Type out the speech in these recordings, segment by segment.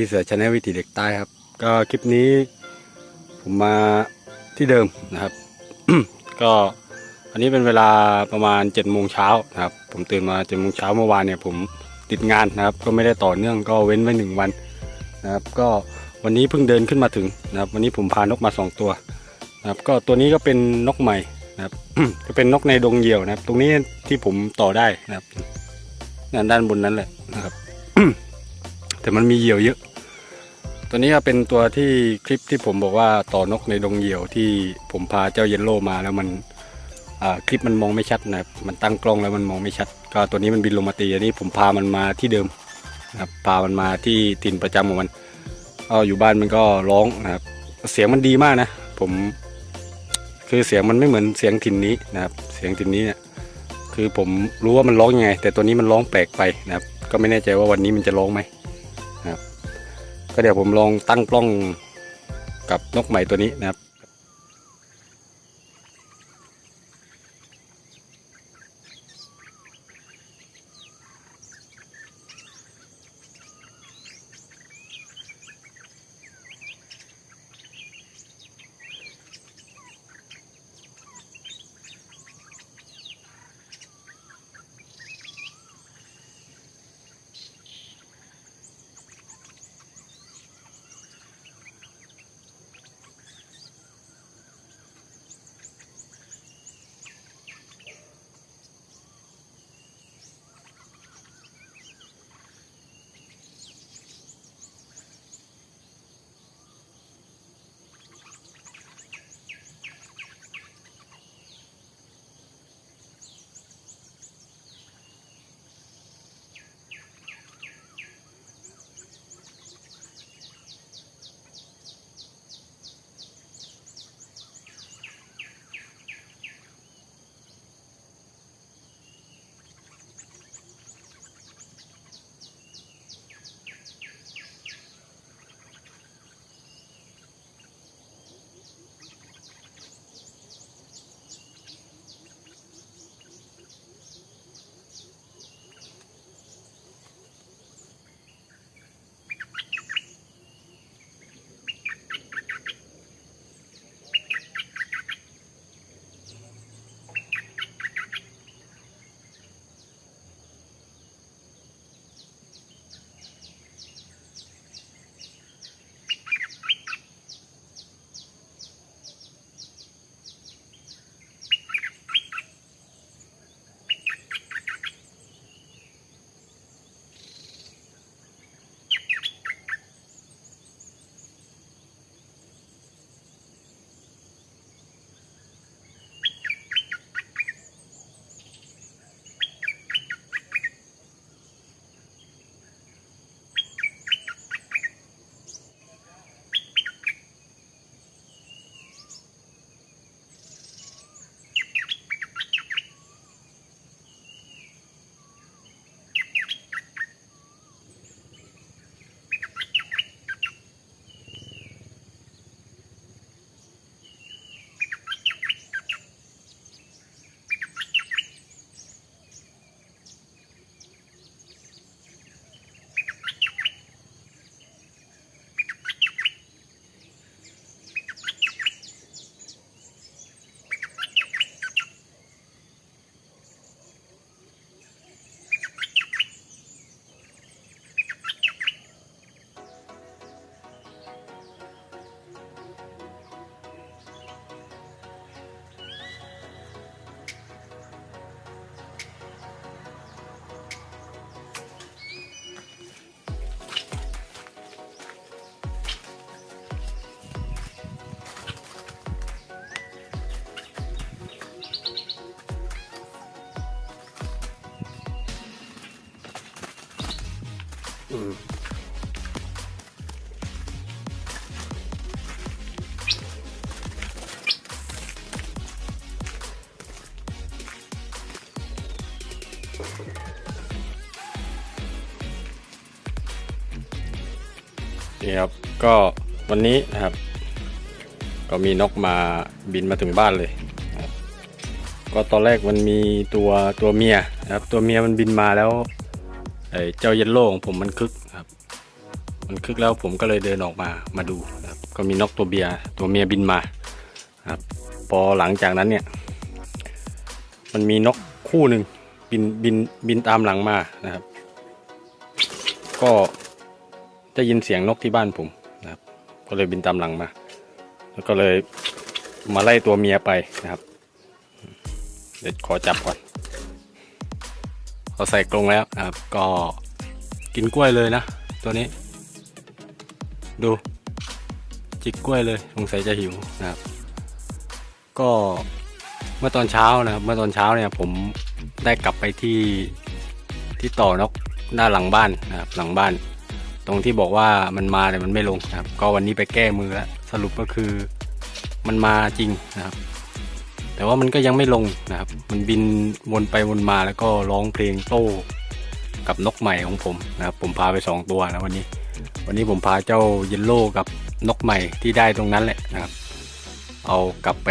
พี่เสือชาแนลวิถีเด็กใต้ครับ ก็คลิปนี้ ผมมาที่เดิมนะครับ ก็อันนี้เป็นเวลาประมาณ7จ็ดโมงเช้านะครับ ผมตื่นมาเจ็ดโมงเช้าเมื่อวานเนี่ยผมติดงานนะครับ ก็ไม่ได้ต่อเนื่องก็เว้นไว้หนึ่งวันนะครับ ก็วันนี้เพิ่งเดินขึ้นมาถึงนะครับ วันนี้ผมพานกมาสองตัวนะครับ ก็ตัวนี้ก็เป็นนกใหม่นะครับก็เป็นนกในดงเหยี่ยวนะครับ ตรงนี้ที่ผมต่อได้นะครับนั่นด้านบนนั้นแหละนะครับแต่มันมีเหยี่ยวเยอะ ตัวนี้ก็เป็นตัวที่คลิปที่ผมบอกว่าต่อนกในดงเหยี่ยวที่ผมพาเจ้าเยลโลมาแล้วมันคลิปมันมองไม่ชัดนะครับมันตั้งกล้องแล้วมันมองไม่ชัด ก็ตัวนี้มันบินลงมาตีอันนี้ผมพามันมาที่เดิมนะครับพามันมาที่ถิ่นประจำของมันก็อยู่บ้านมันก็ร้องนะครับเสียงมันดีมากนะ ผมคือเสียงมันไม่เหมือนเสียงถิ่นนี้นะครับ เสียงถิ่นนี้เนี่ยคือผมรู้ว่ามันร้องยังไง แต่ตัวนี้มันร้องแปลกไปนะครับ ก็ไม่แน่ใจว่าวันนี้มันจะร้องไหม ก็เดี๋ยวผมลองตั้งกล้องกับนกใหม่ตัวนี้นะครับ นี่ครับ ก็วันนี้นะครับ ก็มีนกมาบินมาถึงบ้านเลยก็ตอนแรกมันมีตัวตัวเมียนะครับ ตัวเมียมันบินมาแล้ว ไอ้เจ้าเยลโล่ของผมมันคึกครับ มันคึกแล้วผมก็เลยเดินออกมามาดูครับก็มีนกตัวเบียร์ตัวเมียบินมาครับพอหลังจากนั้นเนี่ย มันมีนกคู่หนึ่งบินบินบินตามหลังมานะครับ ก็ได้ยินเสียงนกที่บ้านผมนะครับ ก็เลยบินตามหลังมา แล้วก็เลยมาไล่ตัวเมียไปนะครับ เดี๋ยวขอจับก่อน เขาใส่กรงแล้วนะครับ ก็กินกล้วยเลยนะ ตัวนี้ ดู จิกกล้วยเลยสงสัยจะหิวนะครับ ก็เมื่อตอนเช้านะครับ เมื่อตอนเช้าเนี่ยผมได้กลับไปที่ที่ต่อนกหน้าหลังบ้านนะครับ หลังบ้าน ตรงที่บอกว่ามันมาแต่มันไม่ลงนะครับ ก็วันนี้ไปแก้มือแล้วสรุปก็คือมันมาจริงนะครับ แต่ว่ามันก็ยังไม่ลงนะครับ มันบินวนไปวนมาแล้วก็ร้องเพลงโต้กับนกใหม่ของผมนะครับ ผมพาไปสองตัวนะวันนี้ วันนี้ผมพาเจ้าเยลโล่กับนกใหม่ที่ได้ตรงนั้นแหละนะครับ เอากลับไป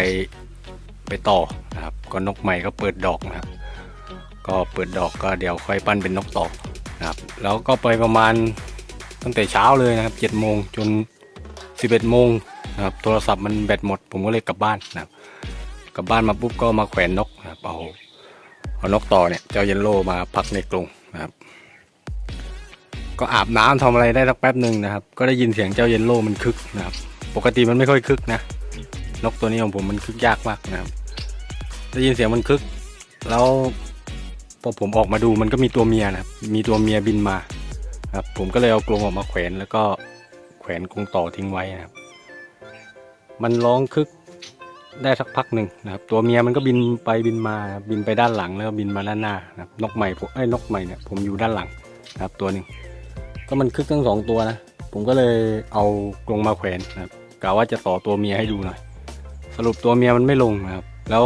ไปต่อนะครับ ก็นกใหม่ก็เปิดดอกนะครับ ก็เปิดดอกก็เดี๋ยวค่อยปั้นเป็นนกต่อนะครับ แล้วก็ไปประมาณตั้งแต่เช้าเลยนะครับเจ็ดโมงจนสิบเอ็ดโมงนะครับ โทรศัพท์มันแบตหมด ผมก็เลยกลับบ้านนะครับ กลับบ้านมาปุ๊บก็มาแขวนนกนะครับเอาเอานกต่อเนี่ยเจ้าเยลโล่มาพักในกรงนะครับ ก็อาบน้ำทำอะไรได้สักแป๊บหนึ่งนะครับ ก็ได้ยินเสียงเจ้าเยลโล่มันคึกนะครับ ปกติมันไม่ค่อยคึกนะนกตัวนี้ของผมมันคึกยากมากนะครับ ได้ยินเสียงมันคึก แล้วพอผมออกมาดูมันก็มีตัวเมียนะครับ มีตัวเมียบินมาครับ ผมก็เลยเอากรงออกมาแขวนแล้วก็แขวนกรงต่อทิ้งไว้นะครับ มันร้องคึก ได้สักพักหนึ่งนะครับ ตัวเมียมันก็บินไปบินมาบินไปด้านหลังแล้วบินมาด้านหน้านะครับนกใหม่ผมไอ้นกใหม่เนี่ยผมอยู่ด้านหลังนะครับตัวหนึ่งก็มันคึกทั้งสองตัวนะผมก็เลยเอากรงมาแขวนนะครับกะว่าจะต่อตัวเมียให้ดูหน่อยสรุปตัวเมียมันไม่ลงนะครับ แล้ว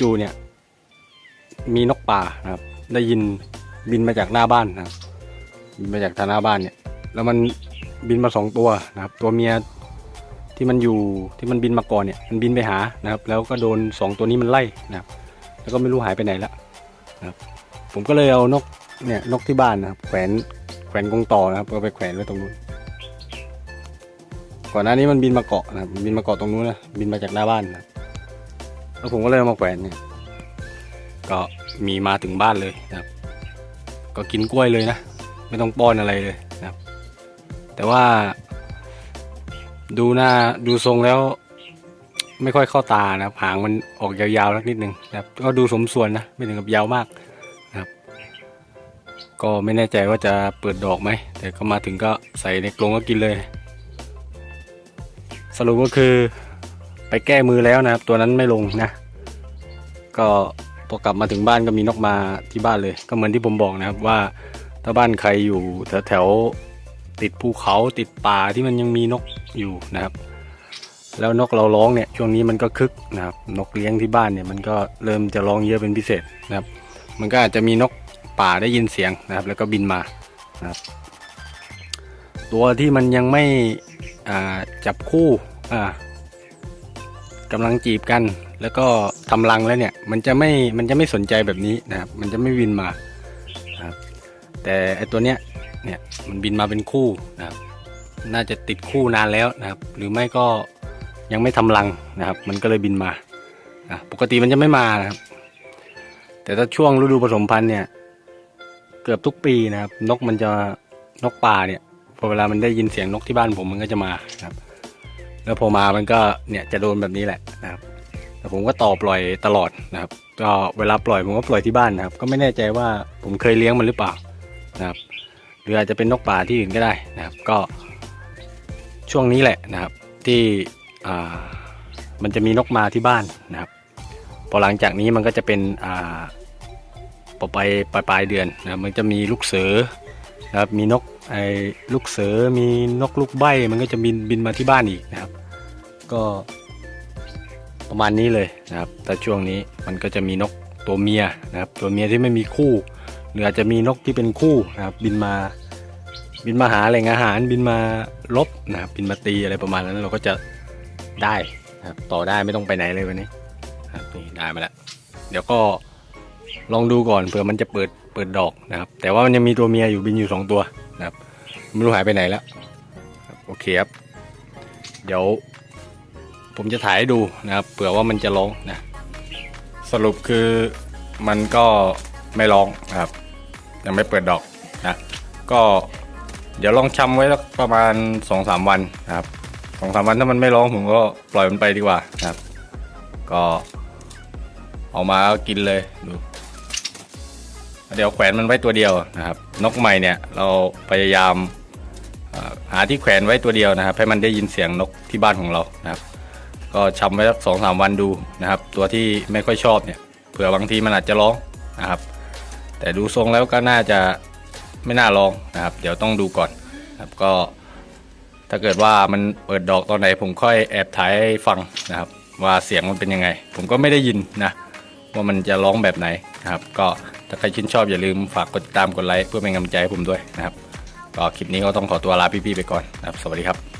จู่ๆเนี่ย มีนกป่านะครับ ได้ยินบินมาจากหน้าบ้านนะครับบินมาจากทางหน้าบ้านเนี่ย แล้วมันบินมาสองตัวนะครับ ตัวเมีย ที่มันอยู่ที่มันบินมาก่อนเนี่ยมันบินไปหานะครับ แล้วก็โดนสองตัวนี้มันไล่นะครับ แล้วก็ไม่รู้หายไปไหนแล้วนะครับ ผมก็เลยเอานกเนี่ยนกที่บ้านนะครับแขวนแขวนกรงต่อนะครับก็ไปแขวนไว้ตรงนู้นก่อนหน้านี้มันบินมาเกาะนะครับบินมาเกาะตรงนู้นนะบินมาจากหน้าบ้านนะแล้วผมก็เลยเอามาแขวนเนี่ยก็มีมาถึงบ้านเลยนะครับ ก็กินกล้วยเลยนะ ไม่ต้องป้อนอะไรเลยนะครับ แต่ว่า ดูหน้าดูทรงแล้ว ไม่ค่อยเข้าตานะครับหางมันออกยาวๆนิดนึงนะครับ ก็ดูสมส่วนนะไม่ถึงกับยาวมากนะครับ ก็ไม่แน่ใจว่าจะเปิดดอกไหมแต่ก็มาถึงก็ใส่ในกรงก็กินเลย สรุปก็คือไปแก้มือแล้วนะครับ ตัวนั้นไม่ลงนะ ก็พอกลับมาถึงบ้านก็มีนกมาที่บ้านเลย ก็เหมือนที่ผมบอกนะครับว่าถ้าบ้านใครอยู่แถวแถวๆติดภูเขาติดป่าที่มันยังมีนก อยู่นะครับ แล้วนกเราร้องเนี่ยช่วงนี้มันก็คึกนะครับนกเลี้ยงที่บ้านเนี่ยมันก็เริ่มจะร้องเยอะเป็นพิเศษนะครับ มันก็อาจจะมีนกป่าได้ยินเสียงนะครับ แล้วก็บินมานะครับ ตัวที่มันยังไม่จับคู่อ่ากำลังจีบกัน แล้วก็ทำรังแล้วเนี่ยมันจะไม่มันจะไม่สนใจแบบนี้นะครับ มันจะไม่บินมานะครับแต่ไอตัวเนี้ยเนี่ยมันบินมาเป็นคู่นะครับ น่าจะติดคู่นานแล้วนะครับ หรือไม่ก็ยังไม่ทำรังนะครับ มันก็เลยบินมาปกติมันจะไม่มานะครับ แต่ถ้าช่วงฤดูผสมพันธุ์เนี่ย เกือบทุกปีนะครับ นกมันจะนกป่าเนี่ยพอเวลามันได้ยินเสียงนกที่บ้านผมมันก็จะมานะครับ แล้วพอมามันก็เนี่ยจะโดนแบบนี้แหละนะครับ แต่ผมก็ต่อปล่อยตลอดนะครับ ก็เวลาปล่อยผมก็ปล่อยที่บ้านนะครับ ก็ไม่แน่ใจว่าผมเคยเลี้ยงมันหรือเปล่านะครับ หรืออาจจะเป็นนกป่าที่อื่นก็ได้นะครับ ก็ ช่วงนี้แหละนะครับ ที่มันจะมีนกมาที่บ้านนะครับ พอหลังจากนี้มันก็จะเป็นอ่าพอไปปลายปลายเดือนนะมันจะมีลูกเสือนะครับมีนกไอ้ลูกเสือมีนกลูกใบมันก็จะบินบินมาที่บ้านอีกนะครับ ก็ประมาณนี้เลยนะครับ แต่ช่วงนี้มันก็จะมีนกตัวเมียนะครับ ตัวเมียที่ไม่มีคู่ หรืออาจจะมีนกที่เป็นคู่นะครับ บินมา บินมาหาแหล่งอาหารบินมาลบนะครับบินมาตีอะไรประมาณนั้นเราก็จะได้ครับต่อได้ไม่ต้องไปไหนเลยวันนี้ครับนี่ได้มาแล้วเดี๋ยวก็ลองดูก่อนเผื่อมันจะเปิดเปิดดอกนะครับ แต่ว่ามันยังมีตัวเมียอยู่บินอยู่สองตัวนะครับไม่รู้หายไปไหนแล้วโอเคครับ เดี๋ยว ผมจะถ่ายให้ดูนะครับเผื่อว่ามันจะร้องนะสรุปคือมันก็ไม่ร้องนะครับ ยังไม่เปิดดอกนะก็ เดี๋ยวลองชำไว้สักประมาณสองสามวันนะครับสองสามวันถ้ามันไม่ร้องผมก็ปล่อยมันไปดีกว่านะครับ ก็เอามาก,กินเลยดู เดี๋ยวแขวนมันไว้ตัวเดียวนะครับ นกใหม่เนี่ยเราพยายามหาที่แขวนไว้ตัวเดียวนะครับ ให้มันได้ยินเสียงนกที่บ้านของเรานะครับ ก็ชำไว้สักสองสามวันดูนะครับ ตัวที่ไม่ค่อยชอบเนี่ยเผื่อบางทีมันอาจจะร้องนะครับ แต่ดูทรงแล้วก็น่าจะ ไม่น่าร้องนะครับ เดี๋ยวต้องดูก่อนนะครับก็ ถ้าเกิดว่ามันเปิดดอกตอนไหน ผมค่อยแอบถ่ายให้ฟังนะครับ ว่าเสียงมันเป็นยังไง ผมก็ไม่ได้ยินนะ ว่ามันจะร้องแบบไหนนะครับ ก็ถ้าใครชื่นชอบอย่าลืมฝากกดติดตามกดไลค์เพื่อเป็นกำลังใจให้ผมด้วยนะครับ ก็คลิปนี้ก็ต้องขอตัวลาพี่ๆไปก่อนนะครับ สวัสดีครับ